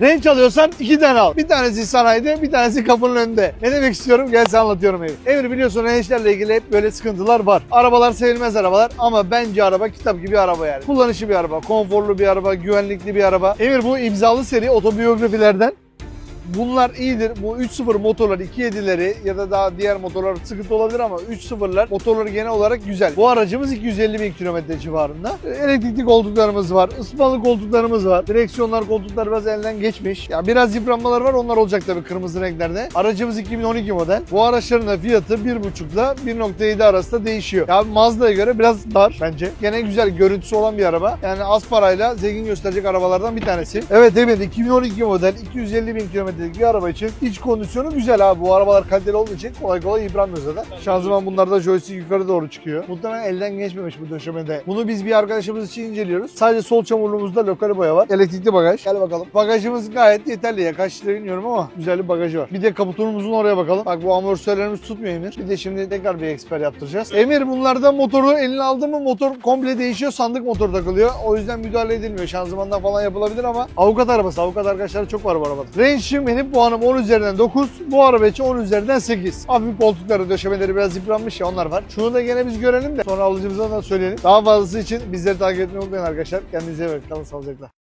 Range alıyorsan iki tane al. Bir tanesi sanayide, bir tanesi kapının önünde. Ne demek istiyorum? Gel size anlatıyorum Emir. Emir biliyorsun range'lerle ilgili hep böyle sıkıntılar var. Arabalar sevilmez arabalar ama bence araba kitap gibi araba yani. Kullanışlı bir araba, konforlu bir araba, güvenlikli bir araba. Emir bu imzalı seri otobiyografilerden Bunlar iyidir. Bu 3.0 motorlar 2.7'leri ya da daha diğer motorlar sıkıntı olabilir ama 3.0'lar motorları genel olarak güzel. Bu aracımız 250 bin kilometre civarında. Elektrikli koltuklarımız var. ıspalı koltuklarımız var. Direksiyonlar koltuklar biraz elden geçmiş. Ya biraz yıpranmalar var onlar olacak tabii kırmızı renklerde. Aracımız 2012 model. Bu araçların da fiyatı 1.5 ile 1.7 arasında değişiyor. Ya Mazda'ya göre biraz dar bence. Gene güzel görüntüsü olan bir araba. Yani az parayla zengin gösterecek arabalardan bir tanesi. Evet evet 2012 model 250 bin kilometrelik bir araba için iç kondisyonu güzel abi. Bu arabalar kaliteli olduğu için kolay kolay yıpranmıyor zaten. Şanzıman bunlarda joystick yukarı doğru çıkıyor. Muhtemelen elden geçmemiş bu döşemede. Bunu biz bir arkadaşımız için inceliyoruz. Sadece sol çamurluğumuzda lokal boya var. Elektrikli bagaj. Gel bakalım. Bagajımız gayet yeterli ya. Kaç litre bilmiyorum ama güzel bir bagajı var. Bir de kaputunumuzun oraya bakalım. Bak bu amortisörlerimiz tutmuyor Emir. Bir de şimdi tekrar bir eksper yaptıracağız. Emir bunlardan motoru eline aldın mı motor komple değişiyor. Sandık motor takılıyor. O yüzden müdahale edilmiyor. Şanzımandan falan yapılabilir ama avukat arabası. Avukat arkadaşları çok var bu arabada. Range için benim puanım 10 üzerinden 9. Bu araba için 10 üzerinden 8. Hafif koltukları, döşemeleri biraz yıpranmış ya onlar var. Şunu da gene biz görelim de sonra alıcımıza da söyleyelim. Daha fazlası için bizleri takip etmeyi unutmayın arkadaşlar. Kendinize iyi bakın. Kalın sağlıcakla.